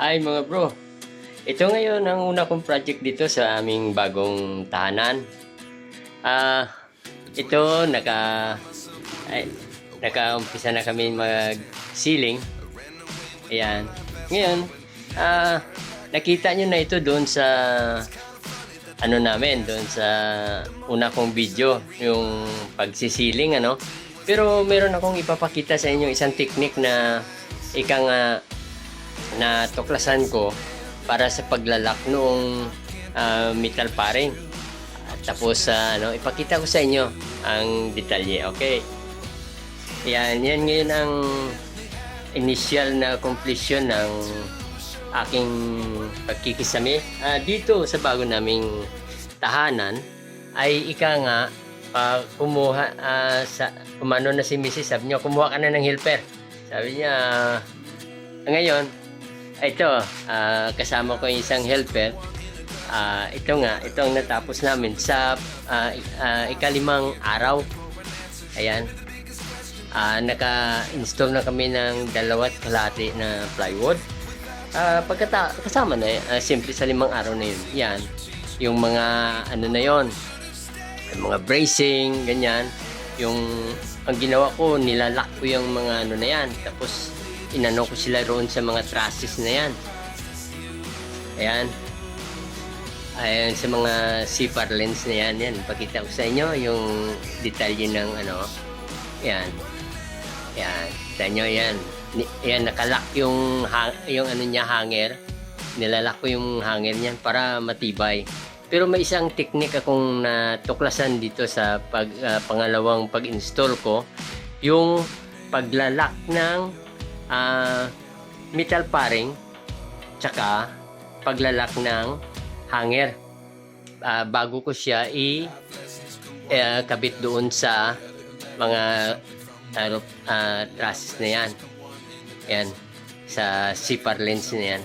Hi mga bro. Ito ngayon ang una kong project dito sa aming bagong tahanan. Ah, ito naka ay, naka-umpisa na kami mag-ceiling. Ayan. Ngayon, ah, nakita nyo na ito doon sa ano namin, doon sa una kong video, yung pagsisiling, ano. Pero meron akong ipapakita sa inyo isang technique na ika nga na tuklasan ko para sa paglalak noong ah, metal paring. At tapos ah, ano, ipakita ko sa inyo ang detalye, okay? Yan, yan ngayon ang initial na completion ng aking pagkikisami. Ah, dito sa bago naming tahanan ay ika nga ah, kumuha ah, sa umano na si Mrs. sabi niya kumuha ka na ng helper. Sabi niya ah, ngayon ito ah, kasama ko yung isang helper. Ah, ito nga, ito ang natapos namin sa ik- ah, ikalimang araw. Ayan. Ah, naka-install na kami ng dalawat kalahati na plywood. Ah, pagkata kasama na uh, simple sa limang araw na yun. Yan. Yung mga ano na yon. Yung mga bracing, ganyan. Yung ang ginawa ko, nilalak ko yung mga ano na yan. Tapos inano ko sila roon sa mga trusses na yan. Ayan. Ayan sa mga CFR lens na yan. Yan. Pakita ko sa inyo yung detalye ng ano. Yan. Yan. Kita nyo yan. Yan, nakalak yung, yung ano niya, hanger. Nilalak ko yung hanger niyan para matibay. Pero may isang technique akong natuklasan dito sa pag, ah, pangalawang pag-install ko. Yung paglalak ng ah, metal paring tsaka paglalak ng hanger. Ah, bago ko siya i eh, kabit doon sa mga ano, ah, trusses na yan. Yan. Sa zipper lens na yan.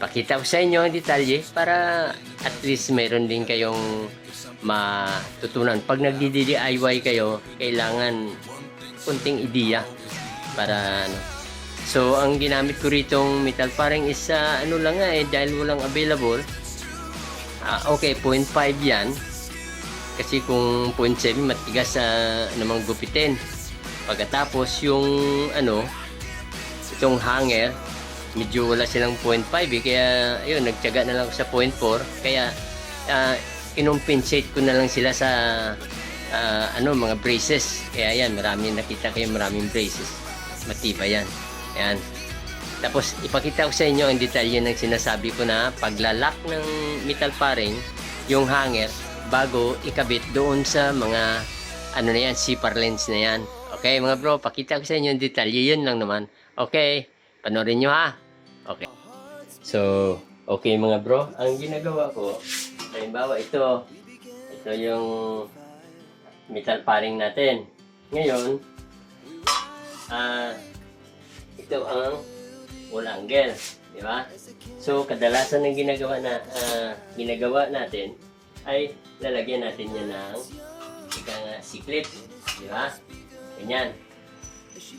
Pakita ko sa inyo ang detalye para at least meron din kayong matutunan. Pag nagdi-DIY kayo, kailangan kunting ideya para ano. So, ang ginamit ko ritong metal paring is ah, ano lang nga eh, dahil walang available. Ah, okay, 0.5 yan. Kasi kung 0.7 matigas sa namang gupitin. Pagkatapos yung ano, itong hanger, medyo wala silang 0.5 eh, kaya ayun, nagtiyaga na lang sa 0.4. Kaya uh, kinumpensate ko na lang sila sa ah, ano, mga braces. Kaya yan, marami nakita kayo maraming braces. Matibay yan. Yan. Tapos ipakita ko sa inyo ang detalye ng sinasabi ko na paglalak ng metal paring yung hanger bago ikabit doon sa mga ano na yan, zipper lens na yan. Okay mga bro, pakita ko sa inyo ang detalye. Yun lang naman. Okay, panoorin nyo ha. Okay. So, okay mga bro, ang ginagawa ko, halimbawa ito, ito yung metal paring natin. Ngayon, ah, ito ang wall angle, di ba? So, kadalasan ng ginagawa na ah, ginagawa natin ay lalagyan natin yan ng ika nga siklit, di ba? Ganyan.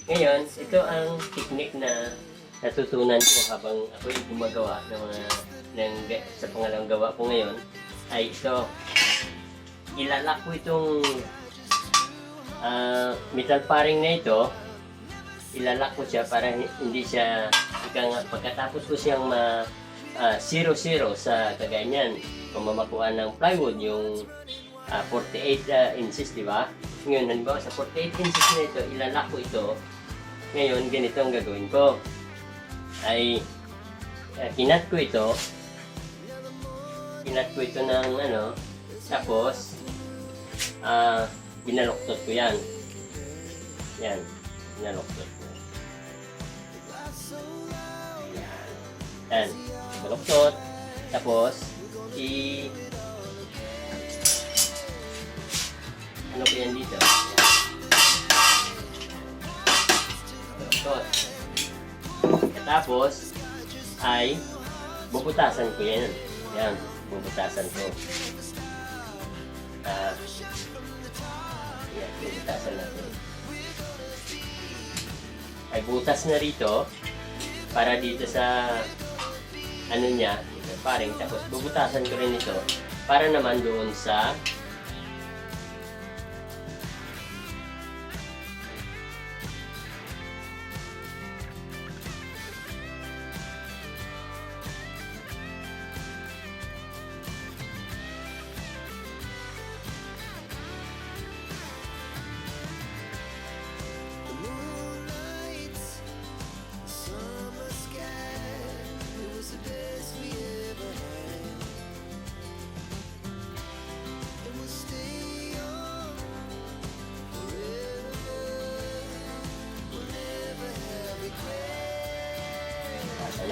Ngayon, ito ang technique na natutunan ko habang ako yung gumagawa ng mga ng, sa pangalawang gawa ko ngayon ay ito ilalak ko itong ah, metal paring na ito ilalak ko siya para hi- hindi siya ika nga, pagkatapos ko siyang ma ah, zero-zero sa kaganyan pamamakuan ng plywood yung ah, 48 ah, inches di ba? Ngayon halimbawa sa 48 inches na ito ilalak ko ito. Ngayon ganito ang gagawin ko. Ay uh, kinat ko ito. Kinat ko ito ng ano tapos ah binaloktot ko yan. Yan binaloktot ko yan yan binaloktot tapos i ano ko yan dito binaloktot tapos ay bubutasan ko yan. Yan, bubutasan ko. Ah, yan, bubutasan natin. Ay butas na rito para dito sa ano niya, ito, paring, tapos bubutasan ko rin ito para naman doon sa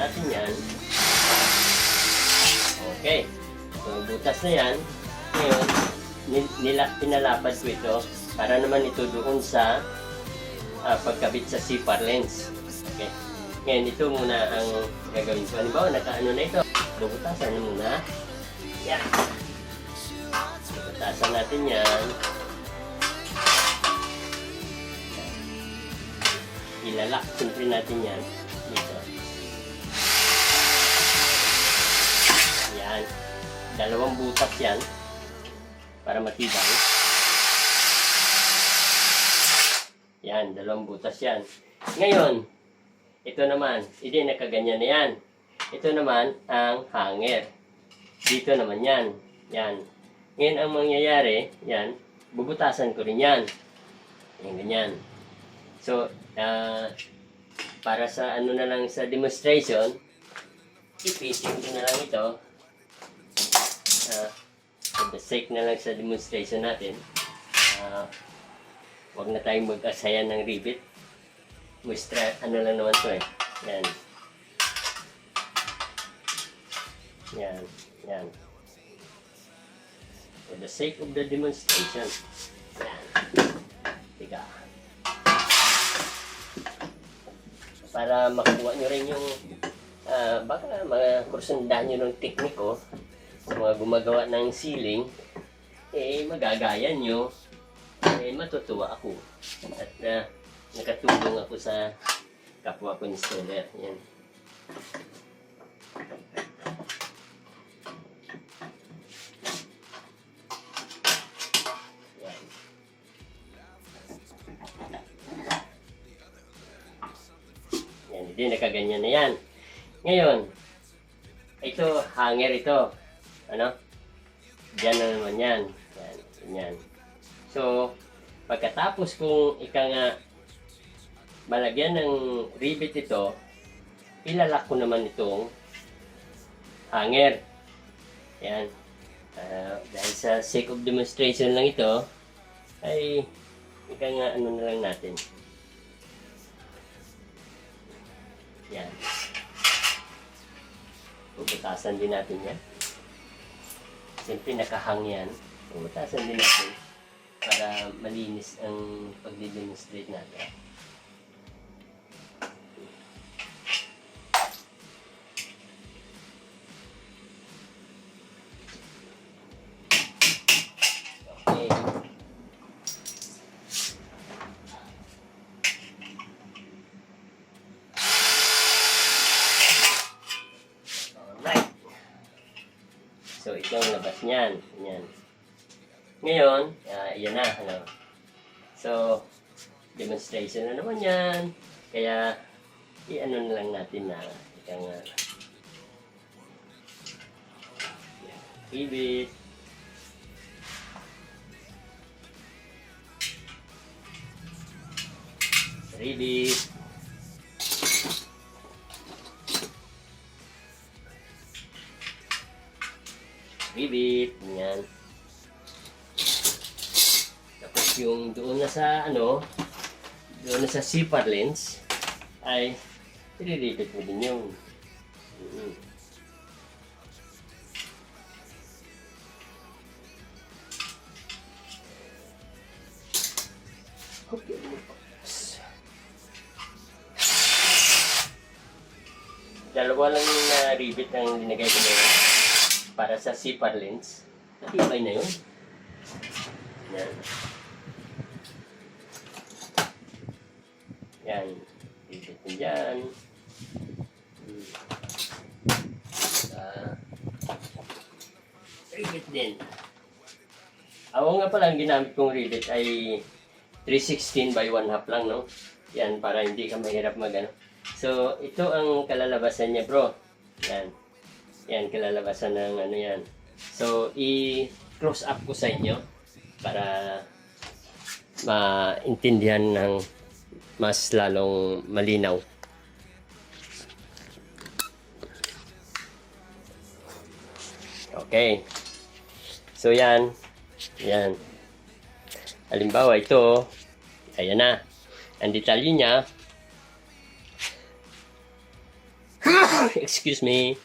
natin yan. Okay. So, butas na yan. Ngayon, nil- nila, pinalapad ko ito para naman ito doon sa ah, pagkabit sa CPAR lens. Okay. Ngayon, ito muna ang gagawin ko. Halimbawa, nakaano na ito. Bubutasan na muna. Yan. Bubutasan natin yan. Ilalak siyempre natin yan dito. Dalawang butas yan para matibay. Yan, dalawang butas yan. Ngayon, ito naman, hindi nakaganyan na yan. Ito naman ang hanger. Dito naman yan. Yan. Ngayon ang mangyayari, yan, bubutasan ko rin yan. Yan, ganyan. So, ah, para sa ano na lang sa demonstration, ipitin ko na lang ito. Ah, for the sake na lang sa demonstration natin. Ah, wag na tayong mag-asayan ng rivet. Muestra, ano lang naman to eh. Yan. Yan. Yan. For the sake of the demonstration. Yan. Tiga. Para makuha nyo rin yung ah, baka mga kursundahan nyo ng tekniko sa mga gumagawa ng ceiling, eh magagaya nyo, eh matutuwa ako. At ah, nakatulong ako sa kapwa ko installer. Yan. Yan, hindi nakaganyan na yan. Ngayon, ito, hanger ito. Ano? Diyan na naman yan. Yan, ganyan. So, pagkatapos kung ika nga malagyan ng rivet ito, ilalak ko naman itong hanger. Yan. Ah, dahil sa sake of demonstration lang ito, ay ika nga ano na lang natin. Yan. Puputasan din natin yan. Siyempre nakahang yan. Din natin para malinis ang pagdi-demonstrate natin. Okay. Alright. So, ito ang labas niyan. Yan. Ngayon, ah, yan na. Ano. So, demonstration na naman yan. Kaya, i-ano na lang natin na ika nga. Yan. Ibit. Ribbit. Ribbit. Yan. Yung doon na sa ano, doon na sa zipper lens, ay i-repeat mo din yung mm, Okay. Dalawa lang yung na rivet ang linagay ko ngayon para sa zipper lens. Matibay na yun. Yan. Yan. Rivet mo dyan. Hmm. Ah, rivet din. Ako nga pala, ang ginamit kong rivet ay 316 by 1 half lang, no? Yan, para hindi ka mahirap mag ano. So, ito ang kalalabasan niya, bro. Yan. Yan, kalalabasan ng ano yan. So, i-close up ko sa inyo para maintindihan ng mas lalong malinaw. Okay. So, yan. Yan. Halimbawa, ito, ayan na. Ang detalye niya, excuse me,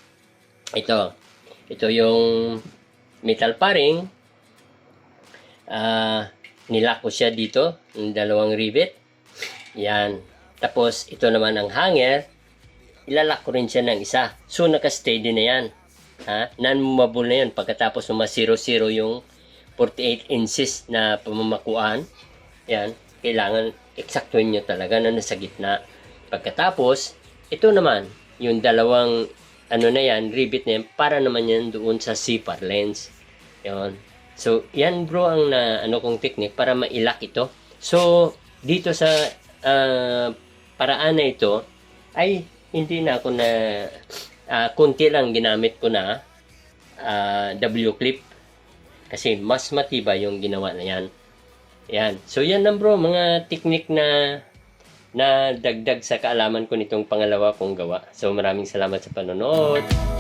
ito, ito yung metal paring, ah, nilak ko siya dito, yung dalawang rivet, yan, tapos ito naman ang hanger, ilalak ko rin siya ng isa, so naka-steady na yan, ha, non-movable na yan, pagkatapos ng 0-0 yung 48 inches na pamamakuan, yan, kailangan eksaktuhin nyo talaga na nasa gitna. Pagkatapos, ito naman, yung dalawang ano na yan, rivet na yan, para naman yan doon sa zipper lens. Yan. So, yan bro ang na, ano kong technique para mailak ito. So, dito sa ah, paraan na ito, ay hindi na ako na, ah, kunti lang ginamit ko na ah, W-clip. Kasi mas matibay yung ginawa na yan. Yan. So yan lang bro, mga technique na na dagdag sa kaalaman ko nitong pangalawa kong gawa. So maraming salamat sa panonood.